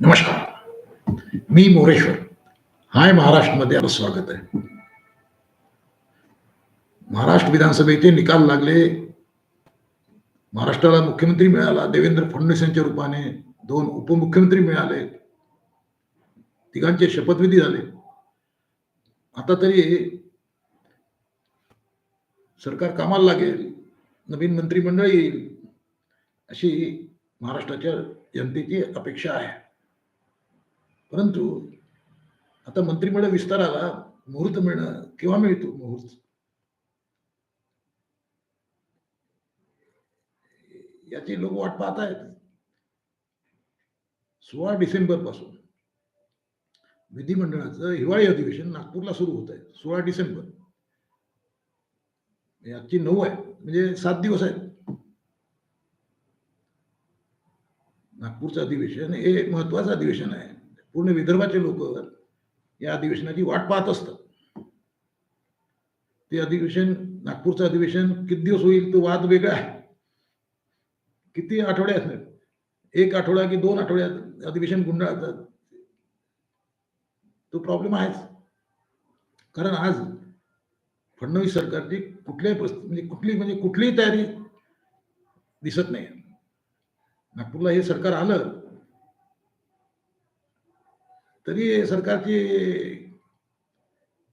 नमस्कार. मी मोरेश्वर. हाय महाराष्ट्रमध्ये आपलं स्वागत आहे. महाराष्ट्र विधानसभेचे निकाल लागले. महाराष्ट्राला मुख्यमंत्री मिळाला. देवेंद्र फडणवीस यांच्या रूपाने दोन उपमुख्यमंत्री मिळाले. तिघांचे शपथविधी झाले. आता तरी सरकार कामाला लागेल. नवीन मंत्रिमंडळ येईल. अशी महाराष्ट्राच्या जनतेची अपेक्षा आहे. परंतु आता मंत्रिमंडळ विस्ताराला मुहूर्त मिळणं केव्हा मिळतो मुहूर्त? याची लोक वाट पाहत आहेत सोळा डिसेंबरपासून विधिमंडळाचं हिवाळी अधिवेशन नागपूरला सुरू होत आहे सोळा डिसेंबर. आजची नऊ आहे म्हणजे सात दिवस आहेत. नागपूरचं अधिवेशन हे महत्वाचं अधिवेशन आहे. पूर्ण विदर्भाचे लोक या अधिवेशनाची वाट पाहत असतात. ते अधिवेशन नागपूरचं अधिवेशन किती दिवस होईल तो वाद वेगळा आहे. किती आठवड्यात एक आठवडा की दोन आठवड्यात अधिवेशन गुंडाळतात. तो प्रॉब्लेम आहेच. कारण आज फडणवीस सरकारची कुठल्याही परिस्थिती म्हणजे कुठली म्हणजे कुठलीही तयारी दिसत नाही. नागपूरला हे सरकार आलं तरी सरकारची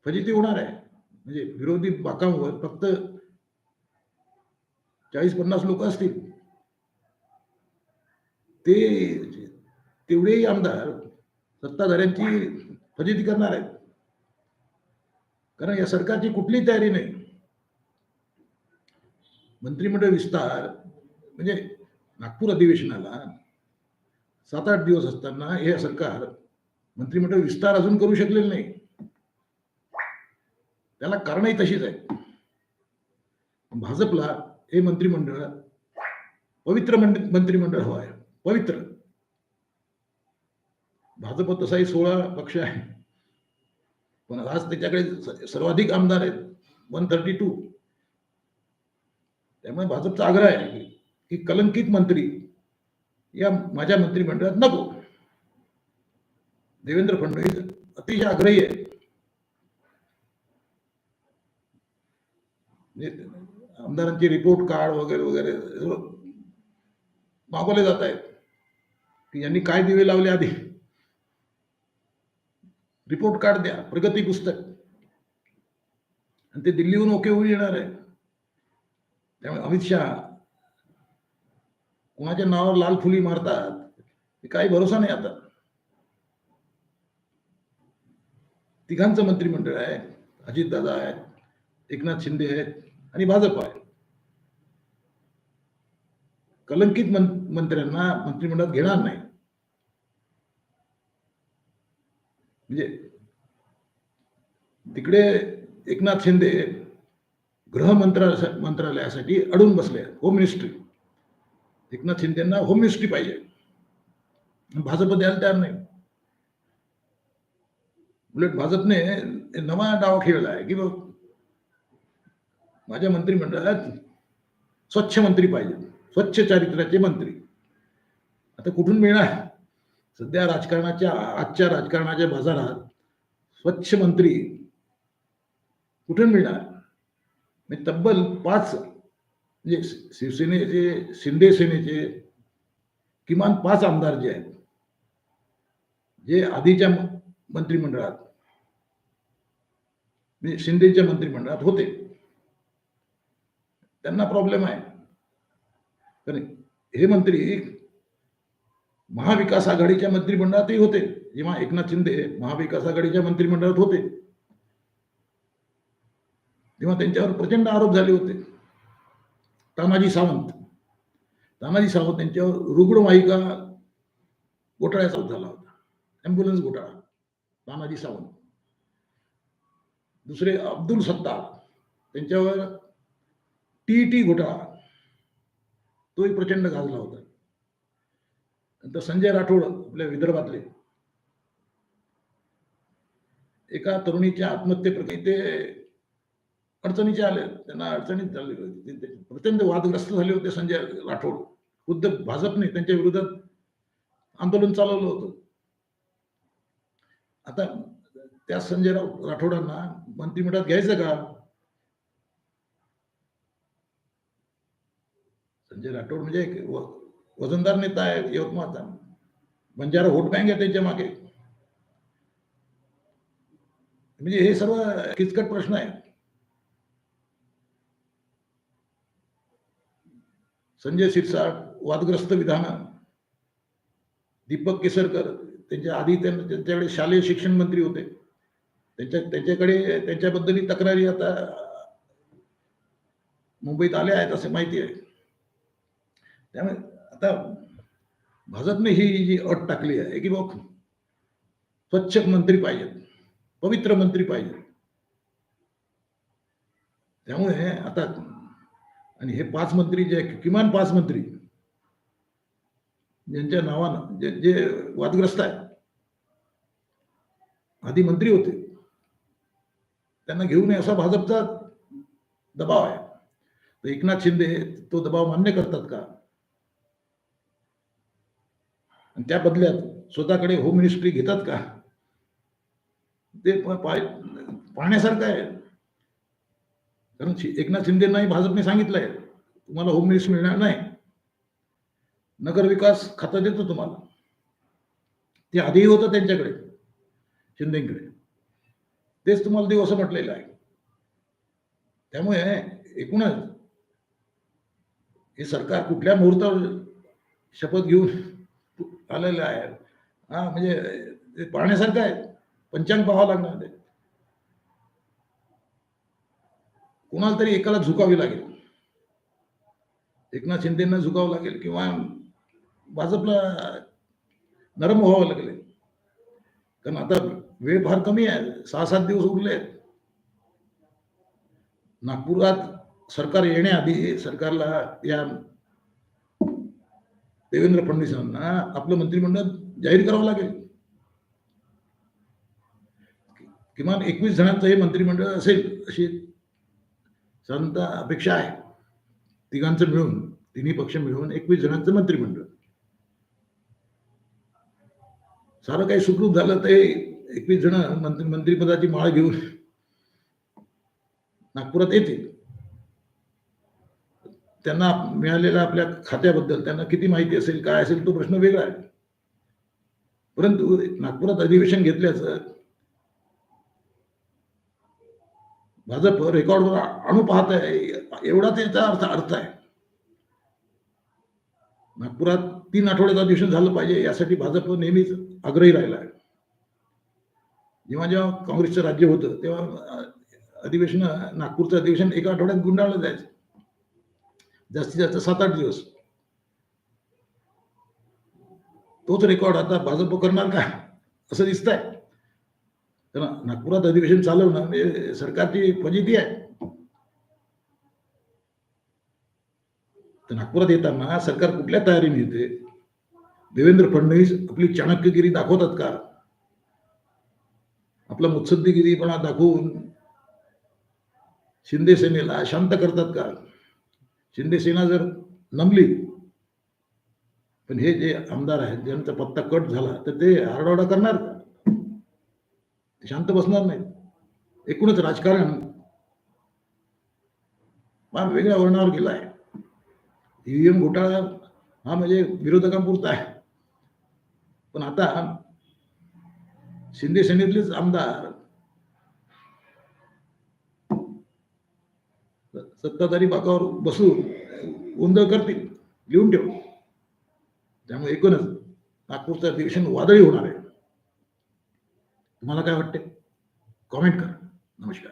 फजिती होणार आहे. म्हणजे विरोधी बाकांवर फक्त चाळीस पन्नास लोक असतील. ते तेवढेही आमदार सत्ताधाऱ्यांची फजिती करणार आहेत. कारण या सरकारची कुठलीही तयारी नाही. मंत्रिमंडळ विस्तार म्हणजे नागपूर अधिवेशनाला सात आठ दिवस असताना हे सरकार मंत्रिमंडळ विस्तार अजून करू शकलेलं नाही. त्याला कारणही तशीच आहे भाजपला हे मंत्रिमंडळ पवित्र मंत्रिमंडळ हवं आहे. पवित्र. भाजप तसाही सोळा पक्ष आहे पण आज त्याच्याकडे सर्वाधिक आमदार आहेत. वन थर्टी टू त्यामुळे भाजपचा आग्रह आहे की कलंकित मंत्री या माझ्या मंत्रिमंडळात नको. देवेंद्र फडणवीस अतिशय आग्रही आहे आमदारांचे रिपोर्ट कार्ड वगैरे वगैरे मागवले जात आहेत. की यांनी काय दिवे लावले आधी? रिपोर्ट कार्ड द्या प्रगती पुस्तक. आणि ते दिल्लीहून ओके होऊन येणार आहे. त्यामुळे अमित शहा कोणाच्या नावावर लाल फुली मारतात काही भरोसा नाही आता. तिघांचं मंत्रिमंडळ आहे. अजितदादा आहेत एकनाथ शिंदे आहेत आणि भाजप आहे. कलंकित मंत्र्यांना मंत्रिमंडळात घेणार नाही. म्हणजे तिकडे एकनाथ शिंदे गृह मंत्रालयासाठी अडून बसले होम मिनिस्ट्री एकनाथ शिंदेना होम मिनिस्ट्री पाहिजे. भाजप द्यायला तयार नाही. उलट भाजपने नवा डाव खेळला आहे की बघ माझ्या मंत्रिमंडळात स्वच्छ मंत्री पाहिजे स्वच्छ चारित्र्याचे मंत्री. आता कुठून मिळणार? सध्या राजकारणाच्या आजच्या राजकारणाच्या बाजारात स्वच्छ मंत्री कुठून मिळणार? म्हणजे तब्बल पाच म्हणजे शिवसेनेचे शिंदे सेनेचे किमान पाच आमदार जे आहेत जे आधीच्या मंत्रिमंडळात. म्हणजे शिंदेच्या मंत्रिमंडळात होते. त्यांना प्रॉब्लेम आहे. कारण हे मंत्री महाविकास आघाडीच्या मंत्रिमंडळातही होते. जेव्हा एकनाथ शिंदे महाविकास आघाडीच्या मंत्रिमंडळात होते. तेव्हा त्यांच्यावर प्रचंड आरोप झाले होते. तानाजी सावंत. तानाजी सावंत यांच्यावर रुग्णवाहिका घोटाळ्याचा झाला होता. ॲम्ब्युलन्स घोटाळा. तानाजी सावंत. दुसरे अब्दुल सत्तार. त्यांच्यावर टी टी घोटाळा. तोही प्रचंड गाजला होता. नंतर संजय राठोड आपल्या विदर्भातले. एका तरुणीच्या आत्महत्येप्रती ते अडचणीचे आले. त्यांना अडचणीत झाले. प्रचंड वादग्रस्त झाले होते संजय राठोड. खुद्द भाजपने त्यांच्या विरोधात आंदोलन चालवलं होतं. आता त्या संजय राठोडांना मंत्रिमंडळात घ्यायचं का? संजय राठोड म्हणजे एक वजनदार नेता आहे यवतमाळचा. बंजारा व्होट बँक आहे त्यांच्या मागे. म्हणजे हे सर्व किचकट प्रश्न आहे संजय शिरसाट वादग्रस्त विधान. दीपक केसरकर त्यांच्या आधी त्यां- त्यांच्याकडे शालेय शिक्षण मंत्री होते. त्यांच्या त्यांच्याकडे त्यांच्याबद्दलही तक्रारी आता मुंबईत आल्या आहेत असे माहिती आहे. त्यामुळे आता भाजपने ही जी अट टाकली आहे की बघ स्वच्छ मंत्री पाहिजेत पवित्र मंत्री पाहिजेत. त्यामुळे आता आणि हे पाच मंत्री जे आहे, किमान पाच मंत्री ज्यांच्या नावानं जे जे वादग्रस्त आहेत. आधी मंत्री होते. त्यांना घेऊ नये असा भाजपचा दबाव आहे. तर एकनाथ शिंदे तो दबाव मान्य करतात का? आणि त्या बदल्यात स्वतःकडे होम मिनिस्ट्री घेतात का? ते पाहण्यासारखं आहे. कारण एकनाथ शिंदेनाही भाजपने सांगितलंय तुम्हाला होम मिनिस्ट्री मिळणार नाही. नगर विकास खातं देतो तुम्हाला. ते आधीही होतं त्यांच्याकडे शिंदेकडे. तेच तुम्हाला देऊ असं म्हटलेलं आहे. त्यामुळे एकूणच हे सरकार कुठल्या मुहूर्तावर शपथ घेऊन आलेलं आहे? हा म्हणजे ते पाहण्यासारखं आहे. पंचांग पाहावं लागणार ते. कुणाला तरी एकाला झुकावी लागेल. एकनाथ शिंदेना झुकावं लागेल किंवा भाजपला नरम व्हावं लागले. कारण आता वेळ फार कमी आहे. सहा सात दिवस उरले आहेत. नागपुरात सरकार येण्याआधी सरकारला या देवेंद्र फडणवीसांना आपलं मंत्रिमंडळ जाहीर करावं लागेल. किमान एकवीस जणांचं हे मंत्रिमंडळ असेल अशी साधारणतः अपेक्षा आहे. तिघांचं मिळून तिन्ही पक्ष मिळून एकवीस जणांचं मंत्रिमंडळ. सारं काही सुखरूप झालं ते एकवीस जण मंत्री मंत्रिपदाची माळ घेऊन नागपुरात येतील. त्यांना मिळालेल्या आपल्या खात्याबद्दल त्यांना किती माहिती असेल काय असेल तो प्रश्न वेगळा आहे. परंतु नागपुरात अधिवेशन घेतल्याचं भाजप रेकॉर्डवर आणू पाहत आहे एवढा त्याचा अर्थ अर्थ आहे. नागपुरात तीन आठवड्याचं अधिवेशन झालं पाहिजे यासाठी भाजप नेहमीच आग्रही राहिला आहे. जेव्हा जेव्हा काँग्रेसचं राज्य होतं तेव्हा अधिवेशन नागपूरचं अधिवेशन एका आठवड्यात गुंडाळलं जायचं. जास्तीत जास्त सात आठ दिवस. तोच रेकॉर्ड आता भाजप करणार का असं दिसतंय. तर नागपुरात अधिवेशन चालवणं म्हणजे सरकारची फजिती आहे. तर नागपुरात येताना सरकार कुठल्या तयारीने येते? देवेंद्र फडणवीस आपली चाणक्यगिरी दाखवतात का? आपला मुत्सद्दीगिरीपणा दाखवून शिंदे सेनेला शांत करतात का? शिंदे सेना जर नमली पण हे जे आमदार आहेत ज्यांचा पत्ता कट झाला तर ते आरडाओरडा करणार का? ते शांत बसणार नाहीत. एकूणच राजकारण फार वेगळ्या वर्णावर गेला आहे. ईव्हीएम घोटाळा हा म्हणजे विरोधकांपुरता आहे. पण आता शिंदे सेनेतलेच आमदार सत्ताधारी बाकावर बसून गोंधळ करतील लिहून ठेव. त्यामुळे एकूणच नागपूरचं अधिवेशन वादळी होणार आहे. तुम्हाला काय वाटते कॉमेंट करा. नमस्कार.